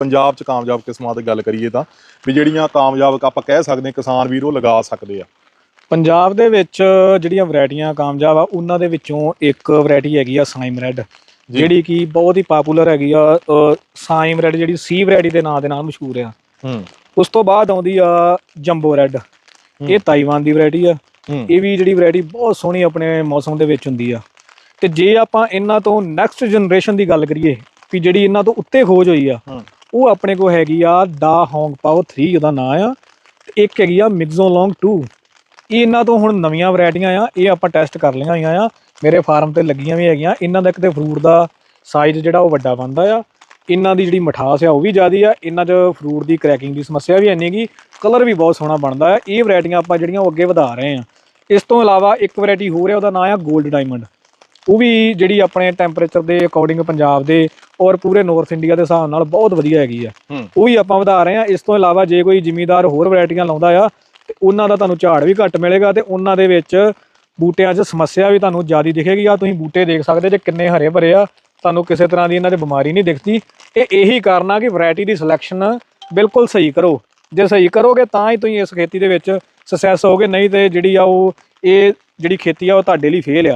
ਪੰਜਾਬ 'ਚ ਕਾਮਯਾਬ ਕਿਸਮਾਂ ਦੀ ਗੱਲ ਕਰੀਏ ਤਾਂ ਵੀ ਜਿਹੜੀਆਂ ਕਾਮਯਾਬ ਆਪਾਂ ਕਹਿ ਸਕਦੇ ਹਾਂ ਕਿਸਾਨ ਵੀਰ ਉਹ ਲਗਾ ਸਕਦੇ ਆ। ਪੰਜਾਬ ਦੇ ਵਿੱਚ ਜਿਹੜੀਆਂ ਵੈਰਾਈਟੀਆਂ ਕਾਮਯਾਬ ਆ ਉਹਨਾਂ ਦੇ ਵਿੱਚੋਂ ਇੱਕ ਵੈਰਾਈਟੀ ਹੈਗੀ ਆ ਸਾਈਮ ਰੈਡ। ਜਿਹੜੀ ਕਿ ਬਹੁਤ ਹੀ ਪਪੂਲਰ ਹੈਗੀ ਆ ਸਾਈਮ ਰੈਡ ਜਿਹੜੀ ਸੀ ਵੈਰਾਈਟੀ ਦੇ ਨਾਂ ਦੇ ਨਾਲ ਮਸ਼ਹੂਰ ਆ। ਹੂੰ। ਉਸ ਤੋਂ ਬਾਅਦ ਆਉਂਦੀ ਆ ਜੰਬੋ ਰੈਡ ਇਹ ਤਾਈਵਾਨ ਦੀ ਵੈਰਾਈਟੀ ਆ। ਇਹ ਵੀ ਜਿਹੜੀ ਵੈਰਾਈਟੀ ਬਹੁਤ ਸੋਹਣੀ ਆਪਣੇ ਮੌਸਮ ਦੇ ਵਿੱਚ ਹੁੰਦੀ ਆ। ਤੇ ਜੇ ਆਪਾਂ ਇਹਨਾਂ ਤੋਂ ਨੈਕਸਟ ਜਨਰੇਸ਼ਨ ਦੀ ਗੱਲ ਕਰੀਏ ਵੀ ਜਿਹੜੀ ਇਹਨਾਂ ਤੋਂ ਉੱਤੇ ਖੋਜ ਹੋਈ ਆ। ਉਹ ਆਪਣੇ ਕੋਲ ਹੈਗੀ ਆ ਦਾ ਹੌਂਗ ਪਾਓ 3 ਉਹਦਾ ਨਾਂ ਆ। ਤੇ ਇੱਕ ਹੈਗੀ ਆ ਮਿਗਜ਼ੋ ਲੌਂਗ 2 ਇਹਨਾਂ ਤੋਂ ਹੁਣ ਨਵੀਆਂ ਵੈਰਾਈਟੀਆਂ ਆ, ਇਹ ਆਪਾਂ ਟੈਸਟ ਕਰ ਲਈਆਂ ਹੋਈਆਂ ਆ। ਮੇਰੇ ਫਾਰਮ ਤੇ ਲੱਗੀਆਂ ਵੀ ਹੈਗੀਆਂ। ਇਹਨਾਂ ਦਾ ਇੱਕ ਤੇ ਫਰੂਟ ਦਾ ਸਾਈਜ਼ ਜਿਹੜਾ ਉਹ ਵੱਡਾ ਬਣਦਾ ਆ। ਇਹਨਾਂ ਦੀ ਜਿਹੜੀ ਮਠਾਸ ਆ, ਉਹ ਵੀ ਜ਼ਿਆਦੀ ਆ। ਇਹਨਾਂ 'ਚ ਫਰੂਟ ਦੀ ਕ੍ਰੈਕਿੰਗ ਦੀ ਸਮੱਸਿਆ ਵੀ ਇੰਨੀ ਗੀ ਕਲਰ ਵੀ ਬਹੁਤ ਸੋਹਣਾ ਬਣਦਾ ਆ। ਇਹ ਵੈਰਾਈਟੀਆਂ ਆਪਾਂ ਜਿਹੜੀਆਂ ਉਹ ਅੱਗੇ ਵਧਾ ਰਹੇ ਆ। ਇਸ ਤੋਂ ਇਲਾਵਾ ਇੱਕ ਵੈਰਾਈਟੀ ਹੋਰ ਹੈ ਉਹਦਾ ਨਾਮ ਆ 골ਡ ਡਾਇਮੰਡ ਉਹ ਵੀ ਜਿਹੜੀ ਆਪਣੇ ਟੈਂਪਰੇਚਰ ਦੇ ਅਕੋਰਡਿੰਗ ਪੰਜਾਬ ਦੇ ਔਰ ਪੂਰੇ ਨਾਰਥ ਇੰਡੀਆ ਦੇ ਹਿਸਾਬ ਨਾਲ ਬਹੁਤ ਵਧੀਆ ਹੈਗੀ ਆ। ਉਹ ਵੀ ਆਪਾਂ ਵਧਾ ਰਹੇ ਆ। ਇਸ ਤੋਂ ਇਲਾਵਾ ਜੇ ਕੋਈ ਜ਼ਿਮੀਦਾਰ ਹੋਰ ਵੈਰਾਈਟੀਆਂ ਲਾਉਂਦਾ ਆ ਤੇ ਉਹਨਾਂ ਦਾ ਤੁਹਾਨੂੰ ਝਾੜ ਵੀ ਘੱਟ ਮਿਲੇਗਾ ਤੇ ਉਹਨਾਂ ਦੇ ਵਿੱਚ ਬੂਟਿਆਂ 'ਚ ਸਮੱਸਿਆ ਵੀ ਤੁਹਾਨੂੰ ਜ਼ਿਆਦਾ ਦਿਖੇਗੀ। ਆ ਤੁਸੀਂ ਬੂਟੇ ਦੇਖ ਸਕਦੇ ਜੇ ਕਿੰਨੇ ਹਰੇ ਭਰੇ ਆ। ਤੁਹਾਨੂੰ ਕਿਸੇ ਤਰ੍ਹਾਂ ਦੀ ਇਹਨਾਂ 'ਚ ਬਿਮਾਰੀ ਨਹੀਂ ਦਿਖਦੀ। ਇਹ ਇਹੀ ਕਾਰਨ ਆ ਕਿ ਵੈਰਾਈਟੀ ਦੀ ਸਿਲੈਕਸ਼ਨ ਬਿਲਕੁਲ ਸਹੀ ਕਰੋ। ਜੇ ਸਹੀ ਕਰੋਗੇ ਤਾਂ ਹੀ ਤੁਸੀਂ ਇਸ ਖੇਤੀ ਦੇ ਵਿੱਚ ਸਕਸੈਸ ਹੋਗੇ ਨਹੀਂ ਤੇ ਜਿਹੜੀ ਆ ਉਹ ਇਹ ਜਿਹੜੀ ਖੇਤੀ ਆ ਉਹ ਤੁਹਾਡੇ ਲਈ ਫੇਲ ਆ।